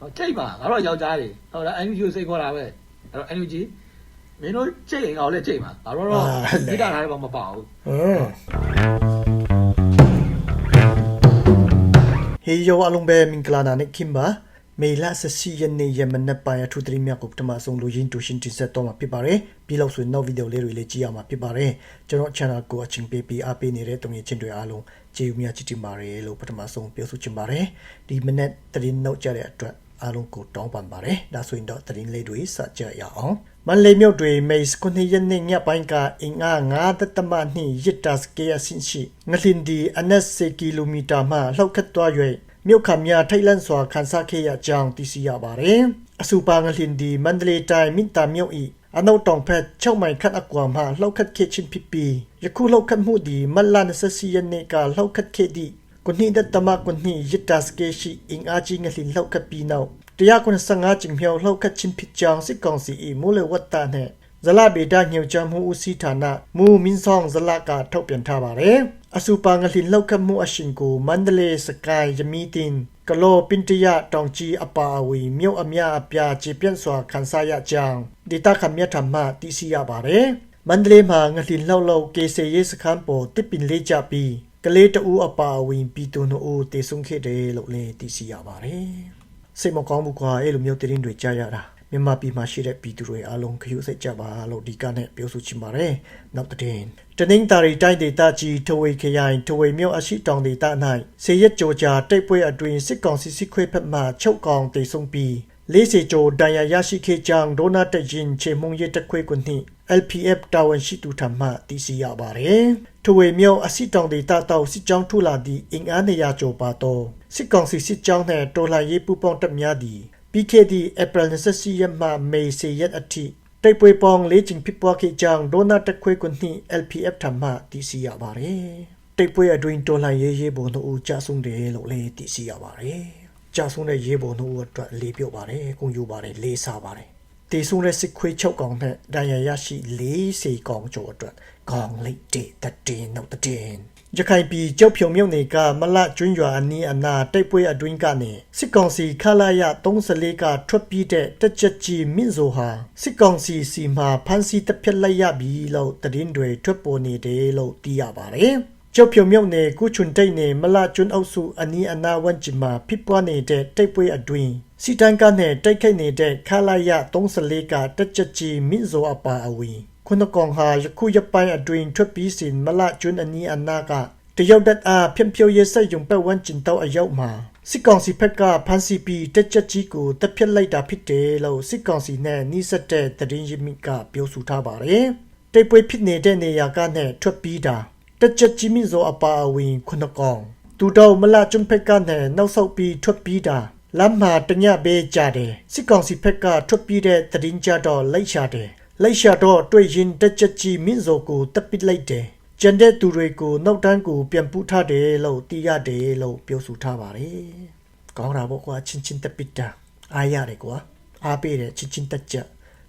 ဟောကြိတ်ပါငါတို့ယောက်ျားတွေဟုတ်လား NUG ကိုစိတ်ခေါ်တာပဲအဲ့တော့ NUG မင်းတို့ကြိတ်ရင်ငါတို့လည်းကြိတ်ပါငါတို့တော့ဒီတာထားတော့မပါဘူးဟမ်ဟေယောအလုံးပဲမင်္ဂလာနာနဲ့ခင်ပါမေလာဆစီယနေယမနပိုင်အထူးတရီမြတ်ကိုပထမဆုံးလူရင်းတူရှင်တင်ဆက်တော့မှာဖြစ်ပါတယ်ပြီးလောက်ဆိုနောက်ဗီဒီယိုလေးတွေလည်းကြည့်ရမှာဖြစ်ပါတယ်ကျွန်တော် channel ကိုအချင်းပေးပြီးအားပေးနေတဲ့တုံငယ်ချင်းတွေအားလုံးကျေးဇူးများချစ်တင်ပါတယ်လို့ပထမဆုံးပြောဆိုချင်ပါတယ်ဒီမနေ့တရင်နောက်ကြတဲ့အတွက် အားလုံးကိုတောင်းပန်ပါတယ်ဒါဆိုရင်တော့တရင်လေးတွေစကြရအောင်မန်လေးမြို့တွေမေစ်ခုနှစ်ရက်နေ့ညပိုင်းကအင်အား9တမနှင့်ရစ်တာစကေယဆင်းရှိငလင်ဒီအနက်စေကီလိုမီတာမှလှောက်ခတ်သွား၍မြို့ခမ်းများထိတ်လန့်စွာခန်းစားခဲ့ရကြောင်းသိရှိရပါတယ်အစူပါငလင်ဒီမန္တလေးတိုင်းမိတာမြို့၏အနောက်တောင်ဘက်6မိုင်ခန့်အကွာမှလှောက်ခတ်ခဲ့ခြင်းဖြစ်ပြီးယခုလှောက်ခတ်မှုသည်မလန်ဆစီယနေကလှောက်ခတ်ခဲ့သည့် ကုနိဒတမကုနိရစ်တာစကေရှိအင်အားကြီးငလင်လှောက်ခတ်ပြီးနောက်195ကျင်းမြောက်လှောက်ခတ်ခြင်းဖြစ်ကြောင်းစစ်ကောင်စီ၏မူလဝတ္တနှင့်ဇလဗေဒညွှန်ကြားမှုဦးစီးဌာနမူမင်းဆောင်ဇလကထုတ်ပြန်ထားပါတယ်။အစူပါငလင်လောက်ခတ်မှုအရှင်ကိုမန္တလေးစကိုင်းယမီတင်ကလောပင်တရတောင်ကြီးအပါအဝင်မြို့အများအပြားခြေပြန့်စွာခန်းစားရကြောင်းဒေတာခမြတ်ထမှသိရှိရပါတယ်။မန္တလေးမှာငလင်လောက်လောက်ကေဆေရေးစခန်းပေါ်တစ်ပင်လေးကြပြီး ကလေးတအူအပါအဝင်ပြည်သူတို့အိုတေဆုံးခဲ့တယ်လို့လည်းသိရှိရပါတယ်။စိတ်မကောင်းဘူးကွာအဲ့လိုမျိုးတင်းတွေကြားရတာမြန်မာပြည်မှာရှိတဲ့ပြည်သူတွေအားလုံးခရုစိတ်ကြပါလို့ဒီကနေ့ပြောဆိုချင်ပါတယ်နောက်တဲ့တနင်္သာရီတိုင်းဒေသကြီးထဝေခရိုင်ထဝေမြို့အရှိတောင်ဒေသ၌ဆေရက်ကြောကြာတိတ်ပွဲအတွင်စစ်ကောင်စီစစ်ခွေးဖက်မှချုပ်ကောင်တေဆုံးပြီးလေးစီကျော်ဒဏ်ရာရရှိခဲ့ကြောင်းဒေါနာတရင်ချေမုံရတက်ခွေကွနှင့် LPF တာဝန်ရှိသူထမှသိရှိရပါတယ်။ထဝေမြို့အစီတောင်ဒေသတောက်စစ်ကြောင်းထူလာသည့်အင်အားနေရာကျော်ပါတော့စစ်ကောင်စီစစ်ကြောင်းနှင့်တော်လှန်ရေးပူးပေါင်းတပ်များသည်ပြီးခဲ့သည့် April 24ရက်မှ May 10ရက်အထိတိုက်ပွဲပေါင်း၄ကြိမ်ဖြစ်ပွားခဲ့ကြောင်းဒေါနာတက်ခွေကွနှင့် LPF ထမှသိရှိရပါတယ်။တိုက်ပွဲအတွင်းတော်လှန်ရေးရေးပုံတို့ဦးကြဆုံးတယ်လို့လည်းသိရှိရပါတယ်။ကြဆုံးတဲ့ရေးပုံတို့အတွက်လေးပြောပါတယ်၊ဂုဏ်ယူပါတယ်၊လေးစားပါတယ်။ တေဆုံးတဲ့စစ်ခွေးချုပ်ကောင်နဲ့ဒဏ်ရာရရှိ40ကောင်ကျော်အတွက်ခေါင်းလိတ်တဲ့တတင်နောက်တတင်ရခိုင်ပြည်ကြောက်ဖြုံမြုပ်နေကမလကျွန်းရွာအနီးအနားတိုက်ပွဲအတွင်းကနေစစ်ကောင်စီခလာရ34ကထွက်ပြေးတဲ့တက်ချက်ကြီးမင်းဆိုဟာစစ်ကောင်စီစီမှာဖမ်းဆီးတပ်ဖြတ်လိုက်ရပြီလို့သတင်းတွေထွက်ပေါ်နေတယ်လို့သိရပါတယ်။ကျောက်ဖြုံမြုပ်နေကုချွန်တိတ်နေမလကျွန်းအုပ်စုအနီးအနားဝန်းကျင်မှာဖြစ်ပွားနေတဲ့တိုက်ပွဲအတွင်း စီတန်ကနဲ့တိုက်ခိုက်နေတဲ့ခလာရ34ကတက်ချက်ကြီးမင်းဆိုအပါအဝင်ခုနကောင်ဟာယခုရပိုင်းအတွင်းထွက်ပြီးစဉ်မလကျွန်းအနီးအနားကတရုတ်တပ်အားဖြန့်ဖြိုးရေးစိတ်ယုံပတ်ဝန်းကျင်တော့အရောက်မှာစစ်ကောင်စီဘက်ကဖမ်းဆီးပြီးတက်ချက်ကြီးကိုတပ်ဖြတ်လိုက်တာဖြစ်တယ်လို့စစ်ကောင်စီနဲ့နှိစက်တဲ့သတင်းရင်းမြစ်ကပြောဆိုထားပါတယ်။တိုက်ပွဲဖြစ်နေတဲ့နေရာကနဲ့ထွက်ပြီးတာတက်ချက်ကြီးမြင့်စောအပါအဝင်ခုနကောင်သူတော်မလကျွန်းဘက်ကနဲ့နောက်ဆောက်ပြီးထွက်ပြီးတာ လမ်းမှာတညပဲကြတယ်စစ်ကောင်စီဘက်ကထွက်ပြေးတဲ့တရင်ကြတော့လိုက်ရှာတယ်လိုက်ရှာတော့တွေ့ရင်တက်ချက်ကြီးမင်းစောကိုတပ်ပစ်လိုက်တယ်ကျန်တဲ့သူတွေကိုနောက်တန်းကိုပြန်ပူထားတယ်လို့သိရတယ်လို့ပြောဆိုထားပါတယ်ကောင်းတာပေါ့ကွာချင်းချင်းတပ်ပစ်တာအားရတယ်ကွာအားပေးတယ်ချင်းချင်းတက်ချက်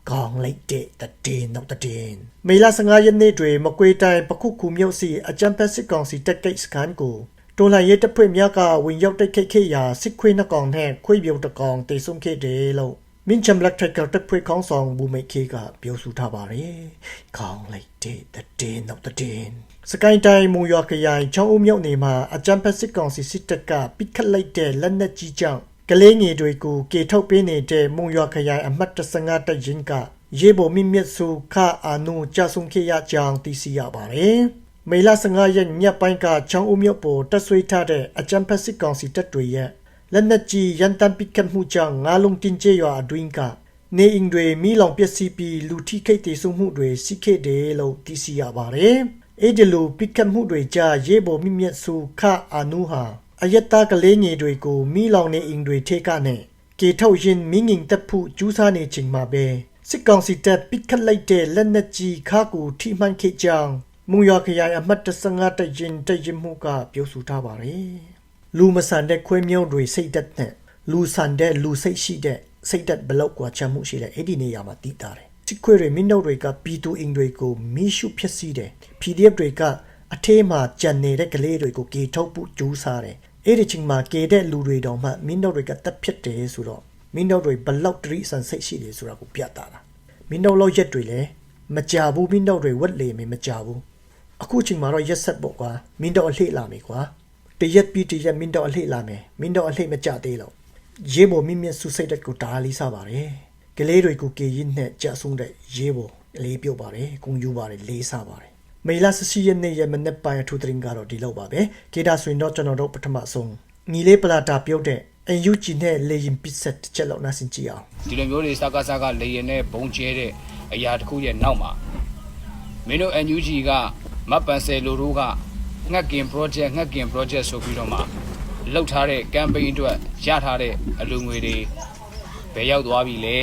ကောင်းလိုက်တဲ့တည်နောက်တည်မေလ15ရက်နေ့တွင်မကွေးတိုင်းပခုခုမြို့စီအကြံဖက်စစ်ကောင်စီတက်ကိတ်စကန်ကို တော်လှန်ရေးတပ်ဖွဲ့များကဝင်ရောက်တိုက်ခိုက်ခဲ့ရာစစ်ခွေးနှကောင်နဲ့ခွေးပြုံတကောင်တေဆုံးခဲ့တယ်လို့မင်းချမ်လက်ထက်ကတပ်ဖွဲ့ခေါင်းဆောင်ဘူမိတ်ခေကပြောဆိုထားပါတယ်။ခေါင်းလိုက်တဲ့တဲ့နောက်တဲ့စကိုင်းတိုင်းမူရွာခရိုင်ချောင်းဦးမြို့နယ်မှာအကြံဖက်စစ်ကောင်စီစစ်တပ်ကပိတ်ခတ်လိုက်တဲ့လက်နက်ကြီးကြောင့်ကလေးငယ်တွေကိုကေထုတ်ပေးနေတဲ့မုံရွာခရိုင်အမှတ်15တပ်ရင်းကရေဘုံမြင့်မြတ်စုခအာနုကြဆုံခဲ့ရကြောင်းသိရှိရပါတယ်။ မေလ15ရက်ညပိုင်းကချောင်းဦးမြို့ပေါ်တက်ဆွေးထားတဲ့အကြံဖက်စစ်ကောင်စီတပ်တွေရဲ့လက်နက်ကြီးရန်တမ်းပစ်ခတ်မှုကြောင့်ငါးလုံးတင်ကျရွာအတွင်းကနေအိမ်တွေမိလောင်ပျက်စီးပြီးလူထိခိုက်ဒေဆုံးမှုတွေရှိခဲ့တယ်လို့သိရှိရပါတယ်။အဲ့ဒီလိုပစ်ခတ်မှုတွေကြားရေပေါ်မြင့်မြတ်စုခအာနုဟာအယက်သားကလေးငယ်တွေကိုမိလောင်နေအိမ်တွေထဲကနေကေထုတ်ရင်မိငင်တပ်ဖို့ကျူးစားနေချိန်မှာပဲစစ်ကောင်စီတပ်ပစ်ခတ်လိုက်တဲ့လက်နက်ကြီးခါကိုထိမှန်ခဲ့ကြောင်း မုံရွာခရိုင်အမှတ်15တရင်တရင်မှုကပြောဆိုထားပါတယ်။လူမဆန်တဲ့ခွေးမျိုးတွေစိတ်သက်သက်လူဆန်တဲ့လူစိတ်ရှိတဲ့စိတ်သက်ဘလောက်ကွာချမှုရှိတဲ့အဲ့ဒီနေရာမှာတည်တာတယ်။ချစ်ခွေးတွေမိနှုတ်တွေကပီတူအင်တွေကိုမီးရှို့ဖျက်ဆီးတယ်။ PDF တွေကအထက်မှာကြံနေတဲ့ကလေးတွေကိုကေထုတ်ဖို့ကြိုးစားတယ်။အဲ့ဒီချိန်မှာကေတဲ့လူတွေတောင်မှမိနှုတ်တွေကတက်ဖြစ်တယ်ဆိုတော့မိနှုတ်တွေဘလောက်တရိစံစိတ်ရှိတယ်ဆိုတာကိုပြတာလား။မိနှုတ်လောက်ရက်တွေလည်းမကြဘူးမိနှုတ်တွေဝက်လေမင်းမကြဘူး အခုချိန်မှာတော့ရက်ဆက်ပေါ့ကွာမင်းတို့အလှည့်လာမယ်ကွာတရက်ပြီးတရက်မင်းတို့အလှည့်လာမယ်မင်းတို့အလှည့်မကြသေးလို့ရေဘောမိမြတ်ဆုစိတ်တက်ကိုဒါလေးစားပါတယ်ကလေးတွေကိုကေရင်နဲ့ကြဆုံတဲ့ရေဘောလေးပြုတ်ပါတယ်ဂုံယူပါတယ်လေးစားပါတယ်မေလာစစီယနေ့ရမနေ့ပိုင်းထူထရင်ကတော့ဒီလောက်ပါပဲကေတာဆိုရင်တော့ကျွန်တော်တို့ပထမဆုံးညီလေးပလာတာပြုတ်တဲ့အန်ယူဂျီနဲ့လေရင်ပစ်ဆက်တစ်ချက်လောက်နားဆင်ကြည့်အောင်ဒီလိုမျိုးတွေစကားစကားလေရင်နဲ့ဘုံကျဲတဲ့အရာတစ်ခုရဲ့နောက်မှာမင်းတို့ NUG က မတ်ပန်ဆယ်လိုတို့ကငှက်ကင် project ငှက်ကင် project ဆိုပြီးတော့မှလှုပ်ထားတဲ့ campaign အတွက်ရထားတဲ့အလူငွေတွေဘယ်ရောက်သွားပြီလဲ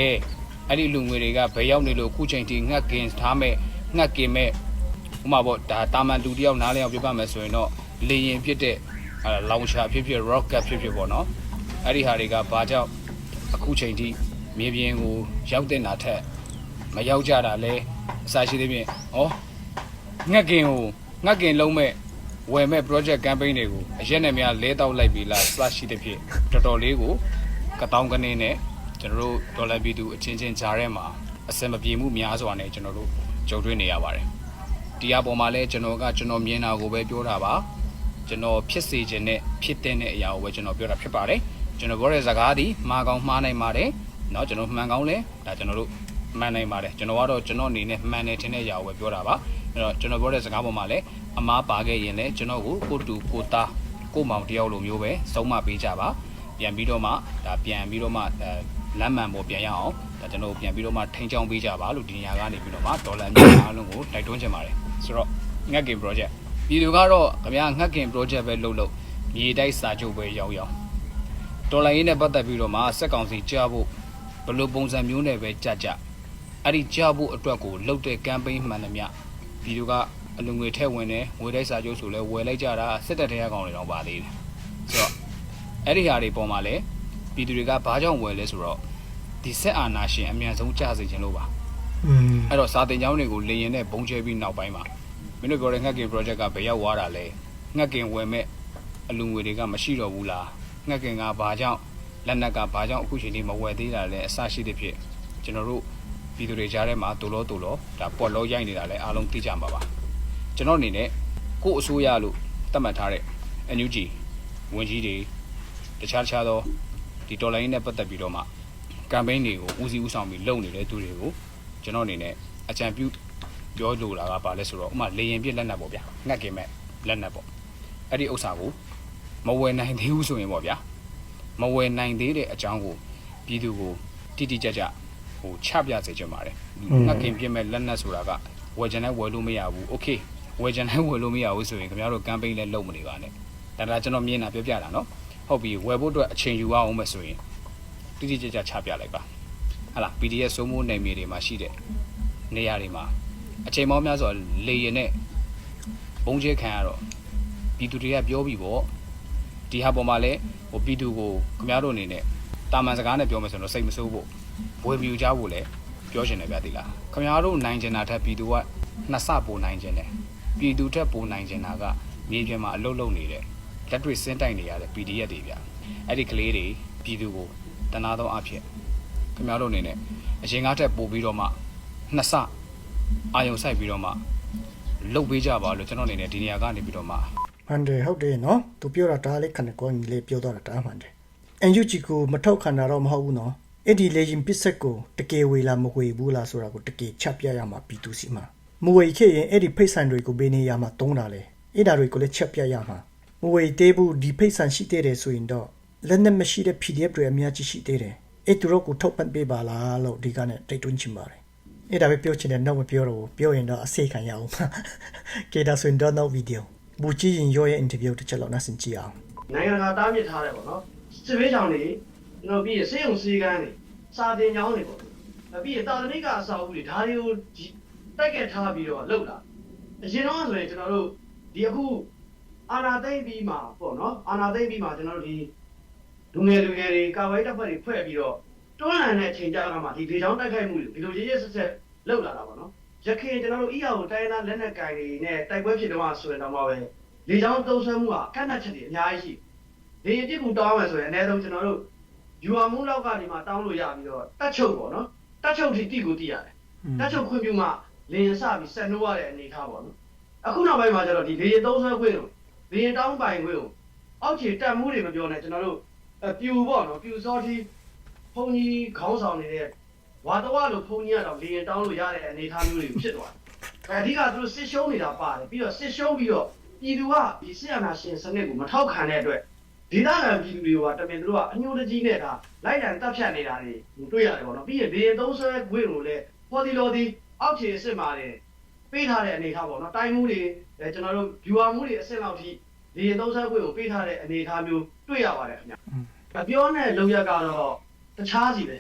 အဲ့ဒီလူငွေတွေကဘယ်ရောက်နေလို့ခုချိန်ထိငှက်ကင်ထားမဲ့ငှက်ကင်မဲ့ဥပမာပေါ့ဒါတာမန်လူတယောက်နားလည်အောင်ပြပြမယ်ဆိုရင်တော့လေရင်ဖြစ်တဲ့အဲလောင်ချာဖြစ်ဖြစ် rocket ဖြစ်ဖြစ်ပေါ့နော်အဲ့ဒီဟာတွေကဘာကြောင့်အခုချိန်ထိမြေပြင်ကိုရောက်တဲ့နာထက်မရောက်ကြတာလဲအစာရှိသေးဖြင့်ဩ ငှက်ကင်ကိုငှက်ကင်လုံးမဲ့ဝယ်မဲ့ project campaign တွေကိုအရက်နဲ့များလဲတောက်လိုက်ပြီလား slash ရှိတဲ့ဖြင့်တော်တော်လေးကိုကတောင်းကနေနဲ့ကျွန်တော်တို့ဒေါ်လာပြည်သူအချင်းချင်းကြားထဲမှာအစင်မပြေမှုများစွာနဲ့ကျွန်တော်တို့ကြုံတွေ့နေရပါတယ်ဒီအပေါ်မှာလဲကျွန်တော်ကကျွန်တော်မြင်တာကိုပဲပြောတာပါကျွန်တော်ဖြစ်စေခြင်းနဲ့ဖြစ်တဲ့အရာကိုပဲကျွန်တော်ပြောတာဖြစ်ပါတယ် ကျွန်တော်ပြောတဲ့စကားဒီမှားကောင်းမှားနိုင်ပါတယ်เนาะကျွန်တော်မှန်ကောင်းလဲဒါကျွန်တော်တို့မှန်နိုင်ပါတယ်ကျွန်တော်ကတော့ကျွန်တော်အနေနဲ့မှန်တယ်ထင်တဲ့အရာကိုပဲပြောတာပါ အဲ့တော့ကျွန်တော်ပြောတဲ့စကားပေါ်မှာလဲအမားပါခဲ့ရင်လဲကျွန်တော်ကိုကိုတူကိုသားကိုမောင်တယောက်လိုမျိုးပဲစုံမပေးကြပါပြန်ပြီးတော့မှဒါပြန်ပြီးတော့မှအဲလမ်းမှန်ပေါ်ပြန်ရအောင်ဒါကျွန်တော်ပြန်ပြီးတော့မှထိန်းချောင်းပေးကြပါလို့ဒီနေရာကနေပြီးတော့မှဒေါ်လာမျိုးအားလုံးကိုတိုက်တွန်းချင်ပါတယ်ဆိုတော့ငှက်ကင် project ပြည်သူကတော့ခင်ဗျာငှက်ကင် project ပဲလုပ်လို့မြေတိုက်စာချုပ်ပဲရောင်းရောင်းတော်လိုင်းရေးနဲ့ပတ်သက်ပြီးတော့မှစက်ကောင်စီကြားဖို့ဘယ်လိုပုံစံမျိုးနဲ့ပဲကြကြအဲ့ဒီကြားဖို့အတွက်ကိုလှုပ်တဲ့ campaign မှန်သမျှ ဒီလိုကအလူငွေထည့်ဝင်တယ်ငွေတိုက်စာချုပ်ဆိုလဲဝယ်လိုက်ကြတာစစ်တပ်ထဲကကောင်တွေတော့ပါသေးတယ်ဆိုတော့အဲ့ဒီဟာတွေပေါ်မှာလဲပြည်သူတွေကဘာကြောင့်ဝယ်လဲဆိုတော့ဒီဆက်အာနာရှင်အမြန်ဆုံးကြားစေခြင်းလို့ပါอืมအဲ့တော့စာတင်ကျောင်းတွေကိုလေရင်နဲ့ဘုံကျဲပြီးနောက်ပိုင်းမှာမင်းတို့ပြောတဲ့ငှက်ကင် project ကဘယ်ရောက်သွားတာလဲငှက်ကင်ဝယ်မဲ့အလူငွေတွေကမရှိတော့ဘူးလားငှက်ကင်ကဘာကြောင့်လက်နက်ကဘာကြောင့်အခုချိန်ထိမဝယ်သေးတာလဲအစရှိတဲ့ဖြစ်ကျွန်တော်တို့ ပြည်သူတွေကြားထဲမှာတူလို့တူလို့ဒါပေါ်လို့ရိုက်နေတာလဲအားလုံးသိကြမှာပါကျွန်တော်အနေနဲ့ကို့အစိုးရလို့သတ်မှတ်ထားတဲ့ NUG ဝန်ကြီးတွေတခြားတခြားသောဒီတော်လိုင်းနဲ့ပတ်သက်ပြီးတော့မှ campaign တွေကိုဦးစီးဦးဆောင်ပြီးလုပ်နေတဲ့သူတွေကိုကျွန်တော်အနေနဲ့အကြံပြုပြောလိုတာကဘာလဲဆိုတော့ဥမာလေရင်ပြစ်လက်နက်ပေါ့ဗျာငှက်ကင်မဲ့လက်နက်ပေါ့အဲ့ဒီဥစ္စာကိုမဝယ်နိုင်သေးဘူးဆိုရင်ပေါ့ဗျာမဝယ်နိုင်သေးတဲ့အကြောင်းကိုပြည်သူကိုတိတိကျကျ ဟိုချပြစေချင်ပါတယ်ငှက်ကင်ပြစ်မဲ့လက်နက်ဆိုတာကဝယ်ချင်တဲ့ဝယ်လို့မရဘူးโอเคဝယ်ချင်တဲ့ဝယ်လို့မရဘူးဆိုရင်ခင်ဗျားတို့ campaign လည်းလုပ်မနေပါနဲ့ဒါကကျွန်တော်မြင်တာပြောပြတာเนาะဟုတ်ပြီဝယ်ဖို့အတွက်အချိန်ယူအောင်မယ်ဆိုရင်တိတိကျကျချပြလိုက်ပါဟာလား PDF စိုးမိုးနယ်မြေတွေမှာရှိတဲ့ နေရာတွေမှာအချိန်မောများစွာလေရင်နဲ့ဘုံကျဲခံရတော့ပြည်သူတွေကပြောပြီးပေါ့ဒီဟာပေါ်မှာလဲဟိုပြည်သူကိုခင်ဗျားတို့အနေနဲ့တာမန်စကားနဲ့ပြောမယ်ဆိုတော့စိတ်မဆိုးဖို့ ဝယ်ပြူကြဖို့လဲပြောရှင်တယ်ဗျာဒီလားခင်ဗျားတို့နိုင်ကျင်တာထက်ပြည်သူကနှစ်ဆပိုနိုင်ကျင်တယ်ပြည်သူထက်ပိုနိုင်ကျင်တာကမြေပြင်မှာအလုပ်လုပ်နေတဲ့လက်တွေ့စင်းတိုက်နေရတဲ့ PDF တွေဗျာအဲ့ဒီကလေးတွေပြည်သူကိုတနာသောအဖြစ်ခင်ဗျားတို့အနေနဲ့အရင်ကားထက်ပိုပြီးတော့မှနှစ်ဆအာယုံဆိုင်ပြီးတော့မှလုတ်ပေးကြပါလို့ကျွန်တော်အနေနဲ့ဒီနေရာကနေပြီးတော့မှမှန်တယ်ဟုတ်တယ်နော်သူပြောတာဒါလေးခဏကောညီလေးပြောတော့တာမှန်တယ်အန်ယူဂျီကိုမထောက်ခံတာတော့မဟုတ်ဘူးနော် အဲ့ဒီလေရင်ပစ်ဆက်ကိုတကယ်ဝေလာမဝေဘူးလားဆိုတာကိုတကယ်ချပြရမှာပြည်သူစီမှာမဝေခဲ့ရင်အဲ့ဒီဖိတ်ဆန်တွေကိုဘေးနေရမှာတုံးတာလေအဲ့ဒါတွေကိုလည်းချက်ပြရမှာမဝေသေးဘူးဒီဖိတ်ဆန်ရှိသေးတယ်ဆိုရင်တော့လက်နဲ့မရှိတဲ့ PDF တွေအများကြီးရှိသေးတယ်အဲ့သူတို့ကိုထုတ်ပတ်ပေးပါလားလို့ဒီကနေ့တိုက်တွန်းချင်ပါတယ်အဲ့ဒါပဲပြောချင်တယ်နောက်မပြောတော့ဘူးပြောရင်တော့အစိတ်ခံရအောင်ကဲဒါဆိုရင်တော့နောက်ဗီဒီယိုဘူကြည့်ရင်ရောရဲ့ interview တစ်ချက်လောက်နားဆင်ကြည့်အောင်နိုင်ငံတကာတားမြစ်ထားတယ်ပေါ့နော်စစ်ဘေးကြောင်တွေကျွ န်တော်ပြီးရစေယုံစည်းကမ်းတွေစာတင်ကြောင်းတွေပေါ့နောက်ပြီးရတာသနိကအစာအုပ်တွေဒါတွေကိုတိုက်ကက်ထားပြီးတော့လှုပ်လာအရင်တော့ဆိုရင်ကျွန်တော်တို့ဒီအခုအာနာသိမ့်ပြီးမှပေါ့နော်အာနာသိမ့်ပြီးမှကျွန်တော်တို့ဒီလူငယ်လူငယ်တွေကာဝိုင်းတပ်ဖွဲ့တွေဖွဲ့ပြီးတော့တွန်းလှန်တဲ့အချိန်ကြာကမှဒီဒေချောင်းတိုက်ခိုက်မှုတွေဒီလိုရေးရေးဆက်ဆက်လှုပ်လာတာပေါ့နော်ရခင်ကျွန်တော်တို့ EAO တိုင်းသားလက်နက်ကင်တွေနဲ့တိုက်ပွဲဖြစ်တော့ဆိုရင်တော့မှပဲလေချောင်းသုံးဆွဲမှုကကန့်သတ်ချက်တွေအများကြီးရှိတယ်လေရင်ပြစ်မှုတောင်းမယ်ဆိုရင်အနည်းဆုံးကျွန်တော်တို့ ယူအာမူလောက်ကနေမှတောင်းလို့ရပြီးတော့တက်ချုပ်ပေါ့နော်တက်ချုပ်ထိတိကိုတိရတယ်တက်ချုပ်ခွင့်ပြုမှလင်းစပြီးဆက်နှိုးရတဲ့အနေအထားပေါ့နော်အခုနောက်ပိုင်းမှာကျတော့ဒီလေရင်သုံးဆွဲခွင့်ကိုလေရင်တောင်းပိုင်ခွင့်ကိုအောက်ခြေတက်မှုတွေမပြောနဲ့ကျွန်တော်တို့အပြူပေါ့နော်ပြူစောတိဘုံကြီးခေါင်းဆောင်နေတဲ့ဝါတော်လို့ဘုံကြီးကတော့လေရင်တောင်းလို့ရတဲ့အနေအထားမျိုးတွေဖြစ်သွားတယ်အဓိကသူတို့စစ်ရှုံးနေတာပါတယ်ပြီးတော့စစ်ရှုံးပြီးတော့ပြည်သူကဒီစစ်အာဏာရှင်စနစ်ကိုမထောက်ခံတဲ့အတွက် ဒေသခံပြည်သူတွေကတမင်တို့ကအညိုတကြီးနဲ့ဒါလိုက်တန်တပ်ဖြတ်နေတာတွေတွေ့ရတယ်ပေါ့နော်ပြီးရင်ဒေရင်သုံးဆွဲခွင့်ကိုလည်းပေါ်ဒီလိုဒီအောက်ခြေအစ်စ်မှာတယ်ပေးထားတဲ့အနေအထားပေါ့နော်တိုင်းမှုတွေအဲကျွန်တော်တို့ viewer မှုတွေအစ်စ်လောက်ထိဒေရင်သုံးဆွဲခွင့်ကိုပေးထားတဲ့အနေအထားမျိုးတွေ့ရပါတယ်ခင်ဗျအပြောနဲ့လုံရက်ကတော့တခြားစီပဲ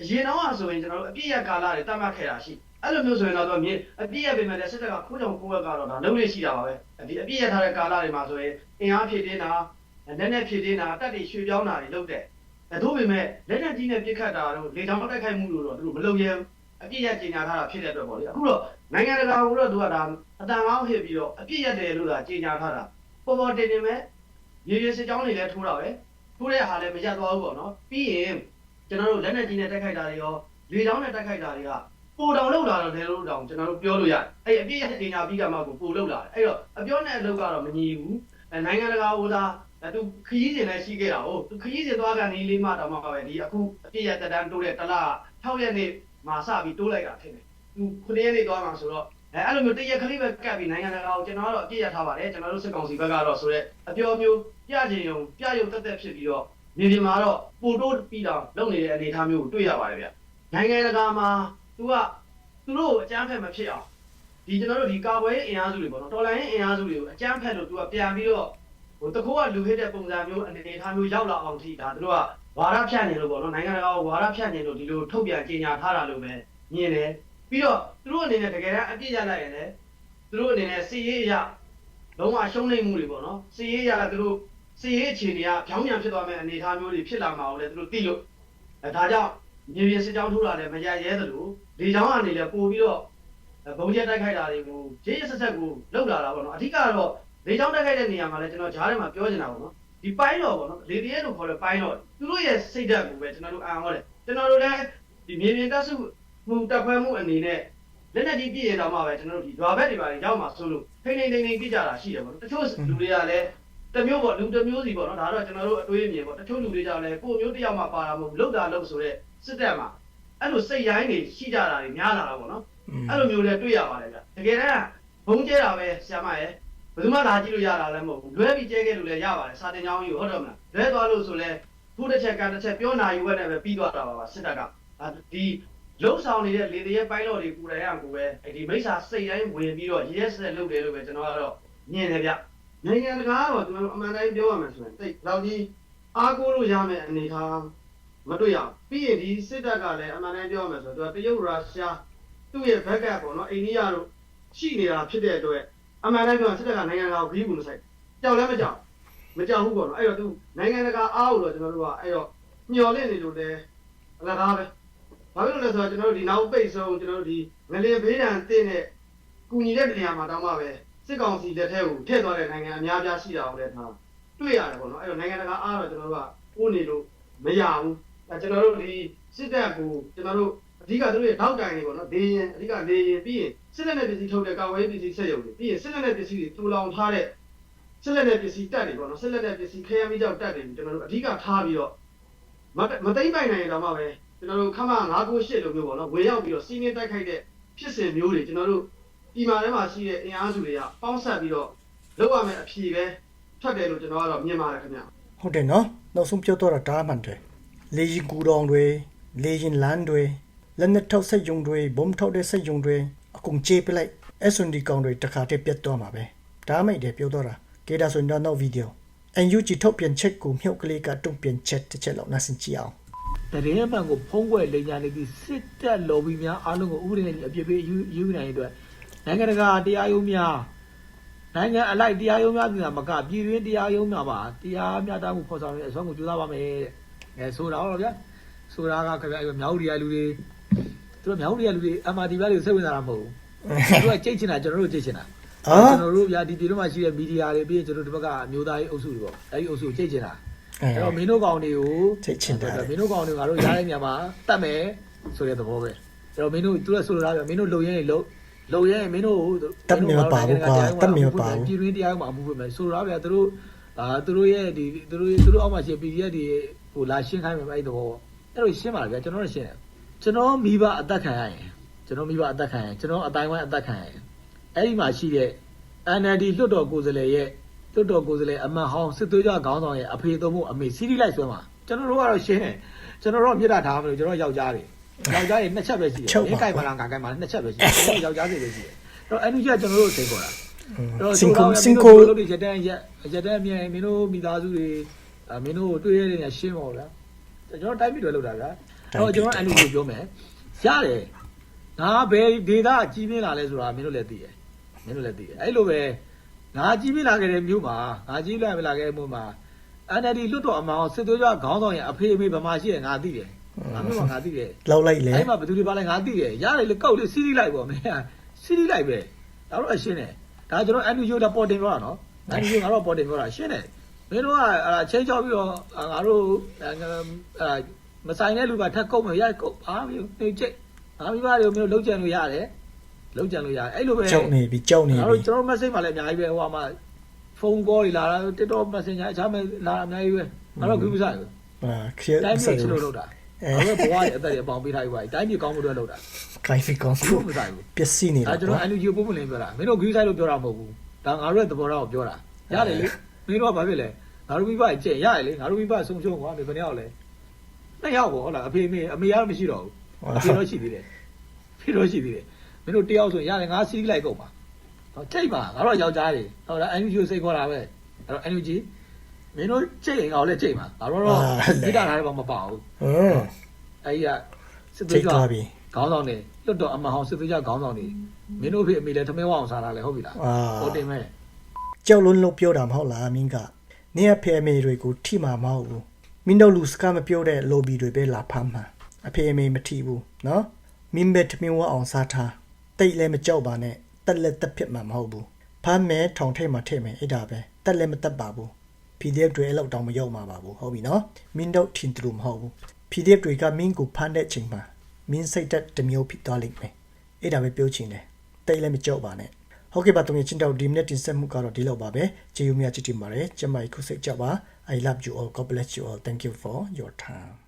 အရင်တော့ဆိုရင်ကျွန်တော်တို့အပြည့်ရကာလတွေတတ်မှတ်ခဲ့တာရှိအဲ့လိုမျိုးဆိုရင်တော့မြင်အပြည့်ရပေမဲ့လည်းစစ်တပ်ကခိုးကြောင်ကိုယ်ကတော့ဒါလုံးလေးရှိတာပါပဲဒီအပြည့်ရထားတဲ့ကာလတွေမှာဆိုရင်အင်အားဖြည့်တင်းတာ လက်နဲ့ဖြည့်တင်းတာတက်တွေရွှေပြောင်းတာတွေလုပ်တယ်။အဲတို့ပေမဲ့လက်နဲ့ကြီးနဲ့ပြစ်ခတ်တာတို့လေချောင်းတိုက်ခိုက်မှုတို့တော့သူတို့မလုပ်ရဲဘူး။အပြစ်ရကြေညာထားတာဖြစ်တဲ့အတွက်ပေါ့လေ။အခုတော့နိုင်ငံတကာကတော့သူကဒါအတန်ကောင်းဖြစ်ပြီးတော့အပြစ်ရတယ်လို့သာကြေညာထားတာ။ပေါ်ပေါ်တင်တင်ပဲရေရေစစ်ကြောင်းတွေလည်းထိုးတာပဲ။ထိုးတဲ့ဟာလည်းမရသွားဘူးပေါ့နော်။ပြီးရင်ကျွန်တော်တို့လက်နဲ့ကြီးနဲ့တိုက်ခိုက်တာတွေရောလေချောင်းနဲ့တိုက်ခိုက်တာတွေကပိုတောင်လောက်လာတော့တယ်လို့တောင်ကျွန်တော်တို့ပြောလို့ရတယ်။အဲ့အပြစ်ရကြေညာပြီးကမှကိုပိုလောက်လာတယ်။အဲ့တော့အပြောနဲ့အလုပ်ကတော့မညီဘူး။အဲနိုင်ငံတကာဟိုသာ အဲသူခရီးစဉ်လည်းရှိခဲ့တာဟုတ်သူခရီးစဉ်သွားကနေလေးမှတော့မှပဲဒီအခုအပြည့်ရတက်တန်းတိုးတဲ့တလား6ရက်နေ့မှာစပြီးတိုးလိုက်တာထင်တယ်သူ9ရက်နေ့သွားမှာဆိုတော့အဲအဲ့လိုမျိုးတရက်ကလေးပဲကပ်ပြီးနိုင်ငံတကာကိုကျွန်တော်ကတော့အပြည့်ရထားပါတယ်ကျွန်တော်တို့စစ်ကောင်စီဘက်ကတော့ဆိုတော့အပြောမျိုးပြချင်ုံပြရုံတက်တက်ဖြစ်ပြီးတော့မြေပြင်မှာတော့ပိုတိုးပြီးတော့လုပ်နေတဲ့အနေအထားမျိုးကိုတွေ့ရပါတယ်ဗျနိုင်ငံတကာမှာသူကသူတို့ကိုအကြမ်းဖက်မဖြစ်အောင်ဒီကျွန်တော်တို့ဒီကာကွယ်ရေးအင်အားစုတွေပေါ့နော်တော်လိုင်းရေးအင်အားစုတွေကိုအကြမ်းဖက်လို့သူကပြန်ပြီးတော့ဟို တကောကလူဟစ်တဲ့ပုံစံမျိုးအနေအထားမျိုးရောက်လာအောင်ထိဒါတို့ကဝါရဖြန့်နေလို့ပေါ့နော်နိုင်ငံတကာကဝါရဖြန့်နေလို့ဒီလိုထုတ်ပြန်ကြေညာထားတာလို့ပဲမြင်တယ်ပြီးတော့သူတို့အနေနဲ့တကယ်တမ်းအပြစ်ရလိုက်ရင်လည်းသူတို့အနေနဲ့စီရေးအရလုံးဝရှုံးနေမှုတွေပေါ့နော်စီရေးအရကသူတို့စီရေးအခြေအနေကဖြောင်းပြန်ဖြစ်သွားမယ့်အနေအထားမျိုးတွေဖြစ်လာမှာကိုလည်းသူတို့သိလို့အဲဒါကြောင့်မြေပြင်စစ်ကြောင်းထိုးတာလည်းမရရဲသလိုလေကြောင်းကနေလည်းပို့ပြီးတော့ဘုံကျဲတိုက်ခိုက်တာတွေကိုရေးရဆက်ဆက်ကိုလောက်လာတာပေါ့နော်အဓိကတော့ လေချောင်းတက်ခိုက်တဲ့နေရာမှာလည်းကျွန်တော်ဂျားထဲမှာပြောနေတာပေါ့နော်ဒီပိုင်းတော်ပေါ့နော်လေတရဲလို့ခေါ်တဲ့ပိုင်းတော်သူတို့ရဲ့စိတ်ဓာတ်ကိုပဲကျွန်တော်တို့အံ့ဟောတယ်ကျွန်တော်တို့လည်းဒီမြေပြင်တက်စုမှုတက်ခွဲမှုအနေနဲ့လက်နဲ့ကြီးပြည့်ရတော့မှပဲကျွန်တော်တို့ဒီရွာဘက်တွေပါရောက်မှာဆိုလို့ထိန်းထိန်းထိန်းထိန်းပြကြတာရှိတယ်ပေါ့နော်တချို့လူတွေကလည်းတမျိုးပေါ့လူတမျိုးစီပေါ့နော်ဒါတော့ကျွန်တော်တို့အတွေးအမြင်ပေါ့တချို့လူတွေကြောင့်လည်းကိုယ်မျိုးတစ်ယောက်မှပါတာမဟုတ်လောက်တာလို့ဆိုတော့စစ်တပ်မှာအဲ့လိုစိတ်ရိုင်းတွေရှိကြတာတွေများလာတာပေါ့နော်အဲ့လိုမျိုးလည်းတွေ့ရပါတယ်ဗျတကယ်တမ်းဘုံကျဲတာပဲဆရာမရဲ့ ဘယ်သူမှလာကြည့်လို့ရတာလည်းမဟုတ်ဘူးလွဲပြီးကျဲခဲ့လို့လည်းရပါတယ်စာတင်ကြောင်းကြီးဟုတ်တယ်မလားလွဲသွားလို့ဆိုလဲခုတစ်ချက်ကတစ်ချက်ပြောနာယူဝက်နဲ့ပဲပြီးသွားတာပါပါစစ်တပ်ကဒီလုံးဆောင်နေတဲ့လေတရဲပိုင်းတော်တွေကိုယ်တိုင်ကကိုပဲဒီမိစ္ဆာစိတ်တိုင်းဝင်ပြီးတော့ရဲစက်လုပ်တယ်လို့ပဲကျွန်တော်ကတော့မြင်တယ်ဗျနိုင်ငံတကာကတော့ကျွန်တော်အမှန်တိုင်းပြောရမယ်ဆိုရင်တိတ်တော့ကြီးအားကိုးလို့ရမယ်အနေထားမတွေ့ရဘူးပြီးရင်ဒီစစ်တပ်ကလည်းအမှန်တိုင်းပြောရမယ်ဆိုတော့သူကတရုတ်ရုရှားသူ့ရဲ့ဘက်ကပေါ့နော်အိန္ဒိယတို့ရှိနေတာဖြစ်တဲ့အတွက် အမှန်တမ်းပြောရင်စစ်တပ်ကနိုင်ငံတကာကိုဂရုမစိုက်ကြောက်လည်းမကြောက်မကြောက်ဘူးပေါ့နော်အဲ့တော့သူနိုင်ငံတကာအားကိုတော့ကျွန်တော်တို့ကအဲ့တော့မျော်လင့်နေလို့လည်းအလကားပဲဘာဖြစ်လို့လဲဆိုတော့ကျွန်တော်တို့ဒီနောက်ပိတ်ဆုံးကျွန်တော်တို့ဒီငလင်ဘေးဒဏ်တင်းတဲ့ကုညီတဲ့နေရာမှာတောင်းမှပဲစစ်ကောင်စီလက်ထဲကိုထည့်သွားတဲ့နိုင်ငံအများပြားရှိတာကိုလည်းထားတွေ့ရတယ်ပေါ့နော်အဲ့တော့နိုင်ငံတကာအားတော့ကျွန်တော်တို့ကပို့နေလို့မရဘူးအဲကျွန်တော်တို့ဒီစစ်တပ်ကိုကျွန်တော်တို့ အဓိကသူတို့ရဲ့ထောက်တိုင်တွေပေါ့နော်ဒေရင်အဓိကဒေရင်ပြီးရင်စစ်လက်နဲ့ပစ္စည်းထုတ်တဲ့ကာဝေးပစ္စည်းဆက်ရုံတွေပြီးရင်စစ်လက်နဲ့ပစ္စည်းတွေထူလောင်ထားတဲ့စစ်လက်နဲ့ပစ္စည်းတက်တွေပေါ့နော်စစ်လက်နဲ့ပစ္စည်းခဲယမ်းမိကြောက်တက်တွေကျွန်တော်တို့အဓိကထားပြီးတော့မမသိမ့်ပိုင်နိုင်ရင်တော့မှပဲကျွန်တော်တို့ခမ998လိုမျိုးပေါ့နော်ဝေရောက်ပြီးတော့စီးနေတိုက်ခိုက်တဲ့ဖြစ်စဉ်မျိုးတွေကျွန်တော်တို့ဒီမှာထဲမှာရှိတဲ့အင်အားစုတွေကပေါင်းဆက်ပြီးတော့လောက်ရမယ်အဖြေပဲထွက်တယ်လို့ကျွန်တော်ကတော့မြင်ပါတယ်ခင်ဗျာဟုတ်တယ်နော်နောက်ဆုံးပြောတော့တာဒါမှန်တယ်လေရင်ကူတောင်တွေလေရင်လန်းတွေ လက်နက်ထောက်ဆက်ယုံတွေဘုံထောက်တဲ့ဆက်ယုံတွေအကုန်ချေပလိုက် S&D ကောင်တွေတခါတည်းပြတ်သွားမှာပဲဒါမှမဟုတ်တယ်ပြောတော့တာကေဒါဆိုရင်တော့နောက်ဗီဒီယို NUG ထုတ်ပြန်ချက်ကိုမြုပ်ကလေးကတုံ့ပြန်ချက်တစ်ချက်လောက်နားဆင်ကြည့်အောင်တရင်မှန်ကိုဖုံးကွယ်လိမ်ညာနေသည့်စစ်တပ်လော်ဘီများအားလုံးကိုဥပဒေနဲ့အပြစ်ပေးယူယူနိုင်တဲ့အတွက်နိုင်ငံတကာတရားရုံးများနိုင်ငံအလိုက်တရားရုံးများဆိုတာမကပြည်တွင်းတရားရုံးများပါတရားမျှတမှုဖော်ဆောင်တဲ့အစွမ်းကိုကြိုးစားပါမယ်တဲ့အဲဆိုတာဟုတ်ဗျာဆိုတာကခင်ဗျာမြောက်ရီယာလူတွေ သူတို့မြောက်ရီယာလူတွေ MRT ဘက်တွေစိတ်ဝင်စားတာမဟုတ်ဘူးသူတို့ကကြိတ်ချင်တာကျွန်တော်တို့ကြိတ်ချင်တာအာကျွန်တော်တို့ဗျာဒီပြည်တော်မှာရှိတဲ့မီဒီယာတွေပြီးရင်ကျွန်တော်တို့ဒီဘက်ကအမျိုးသားရေးအုပ်စုတွေပေါ့အဲဒီအုပ်စုကိုကြိတ်ချင်တာအဲအဲ့တော့မင်းတို့ကောင်တွေကိုစိတ်ချင်တာလေမင်းတို့ကောင်တွေငါတို့ရတဲ့ညမှာတတ်မယ်ဆိုတဲ့သဘောပဲအဲ့တော့မင်းတို့သူကဆိုလိုတာပဲမင်းတို့လုံရင်လုံလုံရင်မင်းတို့တတ်မယ်မပါဘူးကွာတတ်မယ်မပါဘူးပြည်တွင်းတရားမှာအမှုပဲမယ်ဆိုလိုတာပဲသူတို့အာသူတို့ရဲ့ဒီသူတို့သူတို့အောက်မှာရှင် PDF တွေဟိုလာရှင်းခိုင်းမယ်အဲ့ဒီသဘောအဲ့လိုရှင်းပါလေဗျာကျွန်တော်တို့ရှင်းတယ် ကျွန်တော်မိဘအသက်ခံရရင်ကျွန်တော်မိဘအသက်ခံရရင်ကျွန်တော်အတိုင်းဝိုင်းအသက်ခံရရင်အဲ့ဒီမှာရှိတဲ့ NLD လွတ်တော်ကိုယ်စားလှယ်ရဲ့လွတ်တော်ကိုယ်စားလှယ်အမတ်ဟောင်းစစ်သွေးကြခေါင်းဆောင်ရဲ့အဖေသုံးဖို့အမေစီးရီလိုက်ဆွဲမှာကျွန်တော်တို့ကတော့ရှင်းတယ်ကျွန်တော်တို့ကမြစ်တာထားမလို့ကျွန်တော်ယောက်ျားတွေယောက်ျားတွေနှစ်ချက်ပဲရှိတယ်ချုပ်ပါအင်းကိုက်ပါလားငါကိုက်ပါလားနှစ်ချက်ပဲရှိတယ်ကျွန်တော်ယောက်ျားတွေပဲရှိတယ်အဲ့တော့ NUG ကကျွန်တော်တို့စိတ်ခေါ်တာစင်ကိုစင်ကိုလို့ဒီချက်တန်းရက်ချက်တန်းအမြင်မင်းတို့မိသားစုတွေအမင်းတို့တွေ့ရတဲ့ညရှင်းပါဦးလားကျွန်တော်တိုင်းပြည်တွေလောက်တာဗျာအဲ့ တော့ကျွန်တော်အဲ့လိုပြောမယ်ရတယ်ငါဘယ်ဒေတာကြီးပြင်းလာလဲဆိုတာမင်းတို့လည်းသိတယ်မင်းတို့လည်းသိတယ်အဲ့လိုပဲငါကြီးပြင်းလာခဲ့တဲ့မြို့မှာငါကြီးလာလာခဲ့တဲ့မြို့မှာ NLD လွတ်တော်အမောင်စစ်သွေးကြခေါင်းဆောင်ရဲ့အဖေအမေဗမာရှိတယ်ငါသိတယ်ငါမျိုးမှာငါသိတယ်လောက်လိုက်လေအဲ့မှာဘယ်သူတွေပါလဲငါသိတယ်ရတယ်လေကောက်လေစီးရီးလိုက်ပေါ့မင်းစီးရီးလိုက်ပဲဒါတော့အရှင်းတယ်ဒါကျွန်တော်အန်ယူယိုတာပေါ်တင်ပြောတာနော်အန်ယူယိုငါတို့ပေါ်တင်ပြောတာရှင်းတယ်မင်းတို့ကအဲ့ချင်းချောက်ပြီးတော့ငါတို့အဲ့ မဆိုင်တဲ့လူကထက်ကုတ်မယ်ရကုတ်အားမျိုးနေချိတ်အားမိဘတွေမျိုးလုံးကြံလို့ရတယ်လုံးကြံလို့ရတယ်အဲ့လိုပဲကြောက်နေပြီကြောက်နေငါပြီတို့ကျွန်တော် message မှာလည်းအများကြီးပဲဟိုမှာဖုန်း call တွေလာတာ TikTok Messenger အခြားမဲ့လာအများကြီးပဲငါတို့ကူးမစားဘူးအာခရတိုင်းဆက်ပြည်ချလို့လုပ်တာအဲ့ဘဝရဲ့အသက်တွေအပေါင်းပေးထားပြီးပါတိုင်းပြည်ကောင်းမှုတွေလုပ်တာခိုင်ဖီကောင်ဘူးမစားဘူးပျက်စီးနေဒါတာကျွန်တော် NUG ပို့ဖို့လင်းပြောတာမင်းတို့ view site လို့ပြောတာမဟုတ်ဘူးဒါငါတို့ရဲ့သဘောထားကိုပြောတာရတယ်လေမင်းတို့ကဘာဖြစ်လဲငါတို့မိဘကျင့်ရတယ်လေငါတို့မိဘဆုံးရှုံးကွာဘယ်နှစ်ယောက်လဲ နှစ်ယောက်ပေါ့ဟုတ်လားအဖေမေအမေကတော့မရှိတော့ဘူးအဖေတော့ရှိသေးတယ်ဖေတော့ရှိသေးတယ်မင်းတို့တယောက်ဆိုရတယ်ငါစီးလိုက်ကုန်ပါဟောထိတ်ပါငါတို့ယောက်ျားတွေဟုတ်လား NUG စိတ်ခေါ်တာပဲအဲ့တော့ NUG မင်းတို့ကျင့်ရင်ငါတို့လည်းကျင့်ပါငါတို့တော့မိတာထားတယ်ဘာမပါဘူးဟမ်အဲ့ဒီကစစ်စိသွေးတ်ကြသွားပြီခေါင်းဆောင်တွေလွတ်တော်အမဟောင်းစစ်သွေးကြခေါင်းဆောင်တွေမင်းတို့ဖေအမေလည်းထမင်းဝအောင်စားတာလေဟုတ်ပြီလားအာဟောတင်မဲ့ကြောက်လွန်းလို့ပြောတာမဟုတ်လားမင်းကနင်းအဖေအမေတွေကိုထိမှာမဟုတ်ဘူး မင်းတို့လူစကားမပြောတဲ့ lobby တွေပဲလာဖမ်းမှာအဖေအမေမထိဘူးနော်မင်းပဲထမင်းဝအောင်စားထားတိတ်လည်းမကြောက်ပါနဲ့တက်လက်တက်ဖြစ်မှာမဟုတ်ဘူးဖမ်းမယ်ထောင်ထိတ်မှာထိတ်မယ်အဲ့ဒါပဲတက်လည်းမတက်ပါဘူး PDF တွေအဲ့လောက်တောင်မရောက်မှာပါဘူးဟုတ်ပြီနော်မင်းတို့ထင်တယ်လို့မဟုတ်ဘူး PDF တွေကမင်းကိုဖမ်းတဲ့ချိန်မှာမင်းစိတ်သက်တစ်မျိုးဖြစ်သွားလိမ့်မယ်အဲ့ဒါပဲပြောချင်တယ်တိတ်လည်းမကြောက်ပါနဲ့ဟုတ်ကဲ့ပါတုံးရချင်းတော့ဒီမိနစ်တင်ဆက်မှုကတော့ဒီလောက်ပါပဲကျေးဇူးများချစ်တင်ပါတယ်ကျမကြီးခုစိတ်ကြပါ I love you all. God bless you all. Thank you for your time